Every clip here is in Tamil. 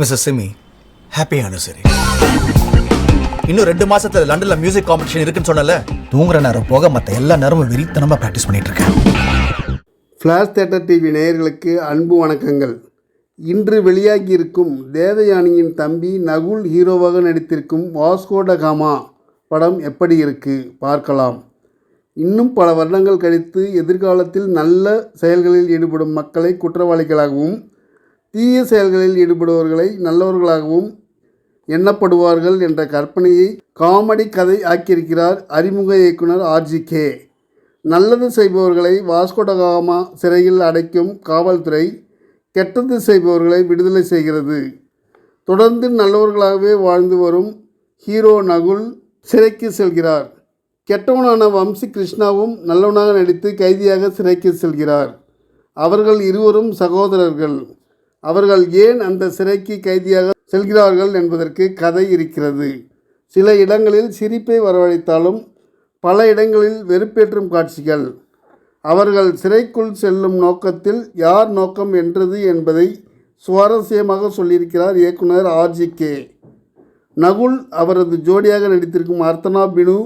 மிஸ்ஸஸ் சிமி ஹாப்பி ஆனிவர்சரி இன்னும் ரெண்டு மாசத்துல லண்டன்ல மியூசிக் காம்படிஷன் இருக்குன்னு சொன்னல தூங்குற நேரம் போக மற்ற எல்லா நேரமும் வெறித்தனமாக ப்ராக்டிஸ் பண்ணிட்டு இருக்கேன். ஃப்ளாஷ் தேட்டர் டிவி நேயர்களுக்கு அன்பு வணக்கங்கள். இன்று வெளியாகி இருக்கும் தேவயானியின் தம்பி நகுல் ஹீரோவாக நடித்திருக்கும் வாஸ்கோடகாமா படம் எப்படி இருக்கு பார்க்கலாம். இன்னும் பல வருடங்கள் கழித்து எதிர்காலத்தில் நல்ல செயல்களில் ஈடுபடும் மக்களை குற்றவாளிகளாகவும் தீய செயல்களில் ஈடுபடுபவர்களை நல்லவர்களாகவும் எண்ணப்படுவார்கள் என்ற கற்பனையை காமெடி கதை ஆக்கியிருக்கிறார் அறிமுக இயக்குனர் ஆர்ஜிகே நல்லது செய்பவர்களை வாஸ்கோடகாமா சிறையில் அடைக்கும் காவல்துறை கெட்டது செய்பவர்களை விடுதலை செய்கிறது. தொடர்ந்து நல்லவர்களாகவே வாழ்ந்து வரும் ஹீரோ நகுல் சிறைக்கு செல்கிறார். கெட்டவனான வம்சி கிருஷ்ணாவும் நல்லவனாக நடித்து கைதியாக சிறைக்கு செல்கிறார். அவர்கள் இருவரும் சகோதரர்கள். அவர்கள் ஏன் அந்த சிறைக்கு கைதியாக செல்கிறார்கள் என்பதற்கு கதை இருக்கிறது. சில இடங்களில் சிரிப்பை வரவழைத்தாலும் பல இடங்களில் வெறுப்பேற்றும் காட்சிகள். அவர்கள் சிறைக்குள் செல்லும் நோக்கத்தில் யார் நோக்கம் என்றது என்பதை சுவாரஸ்யமாக சொல்லியிருக்கிறார் இயக்குனர் ஆர்ஜிகே நகுல் அவரது ஜோடியாக நடித்திருக்கும் அர்த்தனா பினு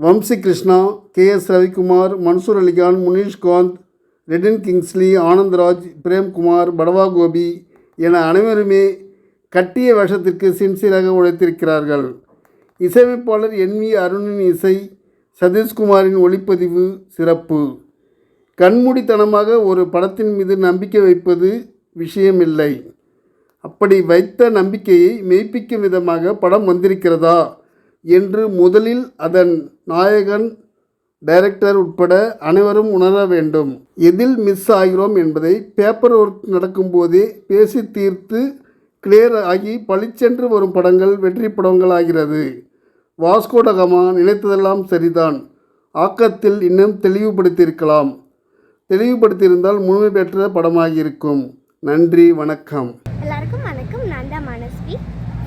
வம்சி கிருஷ்ணா கே எஸ் ரவிக்குமார் மன்சூர் அலிகான் முனீஷ்காந்த் ரிடன் கிங்ஸ்லி ஆனந்த்ராஜ் பிரேம்குமார் படவா கோபி என அனைவருமே கட்டிய வேஷத்திற்கு சின்சியராக உழைத்திருக்கிறார்கள். இசையமைப்பாளர் என் வி அருணின் இசை சதீஷ்குமாரின் ஒளிப்பதிவு சிறப்பு. கண்மூடித்தனமாக ஒரு படத்தின் மீது நம்பிக்கை வைப்பது விஷயமில்லை. அப்படி வைத்த நம்பிக்கையை மெய்ப்பிக்கும் விதமாக படம் வந்திருக்கிறதா? என்று முதலில் அதன் நாயகன் டைரக்டர் உட்பட அனைவரும் உணர வேண்டும். எதில் மிஸ் ஆகிறோம் என்பதை பேப்பர் ஒர்க் நடக்கும்போதே பேசி தீர்த்து கிளியர் ஆகி பளிச்சென்று வரும் படங்கள் வெற்றி படங்கள் ஆகிறது வாஸ்கோடகமா நினைத்ததெல்லாம் சரிதான். ஆக்கத்தில் இன்னும் தெளிவுபடுத்தியிருக்கலாம். தெளிவுபடுத்தியிருந்தால் முழுமை பெற்ற படமாகியிருக்கும். நன்றி வணக்கம்.